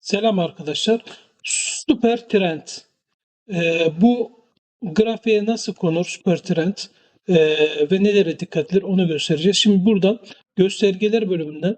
Selam arkadaşlar. Süper trend. Ee, bu grafiğe nasıl konur süper trend ee, ve nelere dikkat edilir onu göstereceğiz. Şimdi buradan göstergeler bölümünden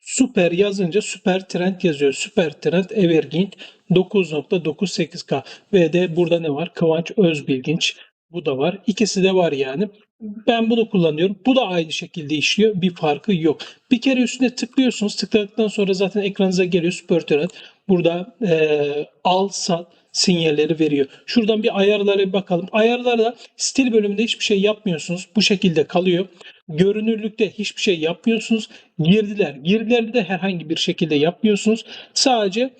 süper yazınca süper trend yazıyor. Süper trend Evergreen 9.98K ve de burada ne var? Kıvanç Özbilginç. Bu da var. İkisi de var yani. Ben bunu kullanıyorum. Bu da aynı şekilde işliyor. Bir farkı yok. Bir kere üstüne tıklıyorsunuz. Tıkladıktan sonra zaten ekranınıza geliyor Super Trend. Burada e, al sat sinyalleri veriyor. Şuradan bir ayarlara bir bakalım. Ayarlarda stil bölümünde hiçbir şey yapmıyorsunuz. Bu şekilde kalıyor. Görünürlükte hiçbir şey yapmıyorsunuz. Girdiler. Girdilerde de herhangi bir şekilde yapmıyorsunuz. Sadece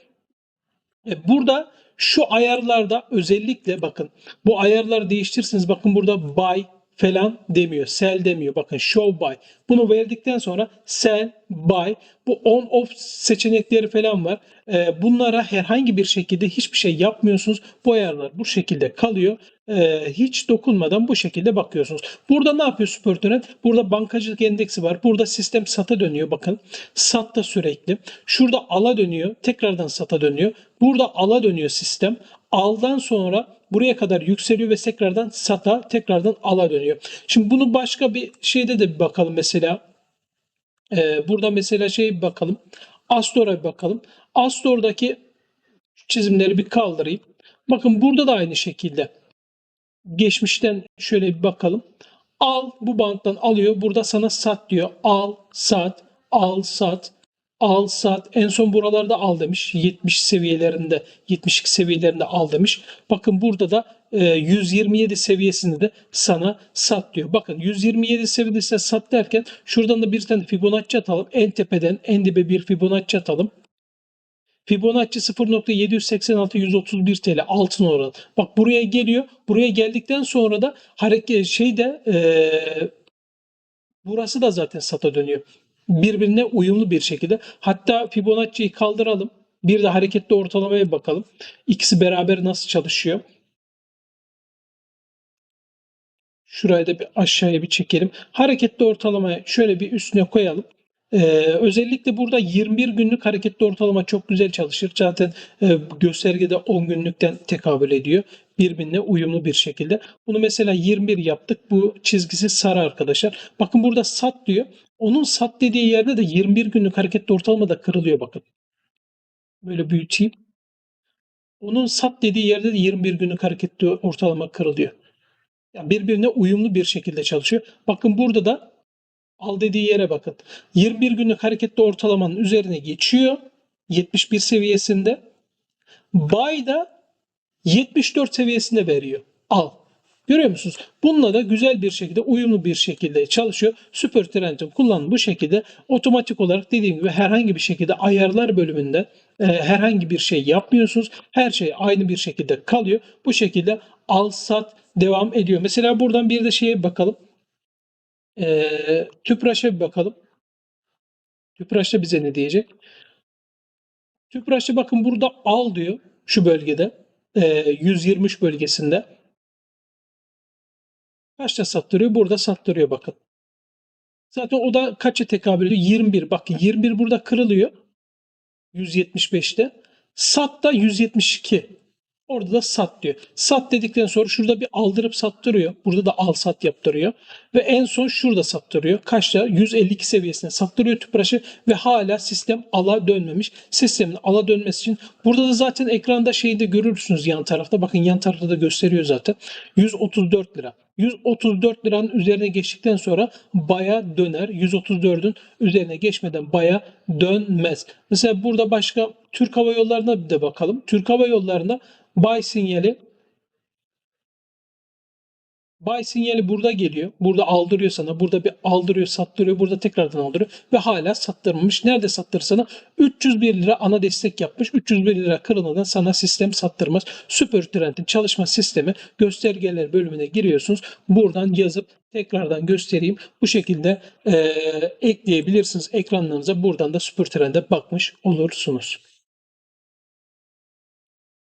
e, burada şu ayarlarda özellikle bakın bu ayarları değiştirirsiniz. Bakın burada buy falan demiyor. Sell demiyor. Bakın show buy. Bunu verdikten sonra sell, buy. Bu on off seçenekleri falan var. Ee, bunlara herhangi bir şekilde hiçbir şey yapmıyorsunuz. Bu ayarlar bu şekilde kalıyor. Ee, hiç dokunmadan bu şekilde bakıyorsunuz. Burada ne yapıyor Supertonet? Burada bankacılık endeksi var. Burada sistem sata dönüyor. Bakın satta sürekli. Şurada ala dönüyor. Tekrardan sata dönüyor. Burada ala dönüyor sistem. Aldan sonra buraya kadar yükseliyor ve tekrardan sata, tekrardan ala dönüyor. Şimdi bunu başka bir şeyde de bir bakalım mesela. Ee, burada mesela şey bir bakalım. Astor'a bir bakalım. Astor'daki çizimleri bir kaldırayım. Bakın burada da aynı şekilde. Geçmişten şöyle bir bakalım. Al bu banttan alıyor. Burada sana sat diyor. Al, sat, al, sat al sat en son buralarda al demiş 70 seviyelerinde 72 seviyelerinde al demiş. Bakın burada da e, 127 seviyesinde de sana sat diyor. Bakın 127 seviyede size sat derken şuradan da bir tane Fibonacci atalım. En tepeden en dibe bir Fibonacci atalım. Fibonacci 0.786 131 TL altın oranı. Bak buraya geliyor. Buraya geldikten sonra da hareket şeyde e, burası da zaten sata dönüyor birbirine uyumlu bir şekilde. Hatta Fibonacci'yi kaldıralım. Bir de hareketli ortalamaya bakalım. İkisi beraber nasıl çalışıyor? Şurayı da bir aşağıya bir çekelim. Hareketli ortalamaya şöyle bir üstüne koyalım. Ee, özellikle burada 21 günlük hareketli ortalama çok güzel çalışır. Zaten e, göstergede 10 günlükten tekabül ediyor. Birbirine uyumlu bir şekilde. Bunu mesela 21 yaptık. Bu çizgisi sarı arkadaşlar. Bakın burada sat diyor. Onun sat dediği yerde de 21 günlük hareketli ortalama da kırılıyor bakın. Böyle büyüteyim. Onun sat dediği yerde de 21 günlük hareketli ortalama kırılıyor. Yani birbirine uyumlu bir şekilde çalışıyor. Bakın burada da al dediği yere bakın. 21 günlük hareketli ortalamanın üzerine geçiyor. 71 seviyesinde. Buy da 74 seviyesinde veriyor. Al. Görüyor musunuz? Bununla da güzel bir şekilde, uyumlu bir şekilde çalışıyor. Super Trend'in kullanımı bu şekilde otomatik olarak dediğim gibi herhangi bir şekilde ayarlar bölümünde e, herhangi bir şey yapmıyorsunuz. Her şey aynı bir şekilde kalıyor. Bu şekilde al sat devam ediyor. Mesela buradan bir de şeye bakalım. E, Tüpraş'a bir bakalım. Tüpraş'ta bize ne diyecek? Tüpraş'ta bakın burada al diyor şu bölgede. E, 123 bölgesinde. Kaçta sattırıyor? Burada sattırıyor bakın. Zaten o da kaça tekabül ediyor? 21. Bakın 21 burada kırılıyor. 175'te. Sat da 172. Orada da sat diyor. Sat dedikten sonra şurada bir aldırıp sattırıyor. Burada da al sat yaptırıyor. Ve en son şurada sattırıyor. Kaçta? 152 seviyesine sattırıyor tüpraşı ve hala sistem ala dönmemiş. Sistemin ala dönmesi için burada da zaten ekranda şeyi de görürsünüz yan tarafta. Bakın yan tarafta da gösteriyor zaten. 134 lira. 134 liranın üzerine geçtikten sonra baya döner. 134'ün üzerine geçmeden baya dönmez. Mesela burada başka Türk Hava Yolları'na bir de bakalım. Türk Hava Yolları'nda buy sinyali buy sinyali burada geliyor. Burada aldırıyor sana. Burada bir aldırıyor, sattırıyor. Burada tekrardan aldırıyor. Ve hala sattırmamış. Nerede sattırır 301 lira ana destek yapmış. 301 lira kırılmadan sana sistem sattırmaz. Süper Trend'in çalışma sistemi göstergeler bölümüne giriyorsunuz. Buradan yazıp tekrardan göstereyim. Bu şekilde e, ekleyebilirsiniz ekranlarınıza. Buradan da Süper Trend'e bakmış olursunuz.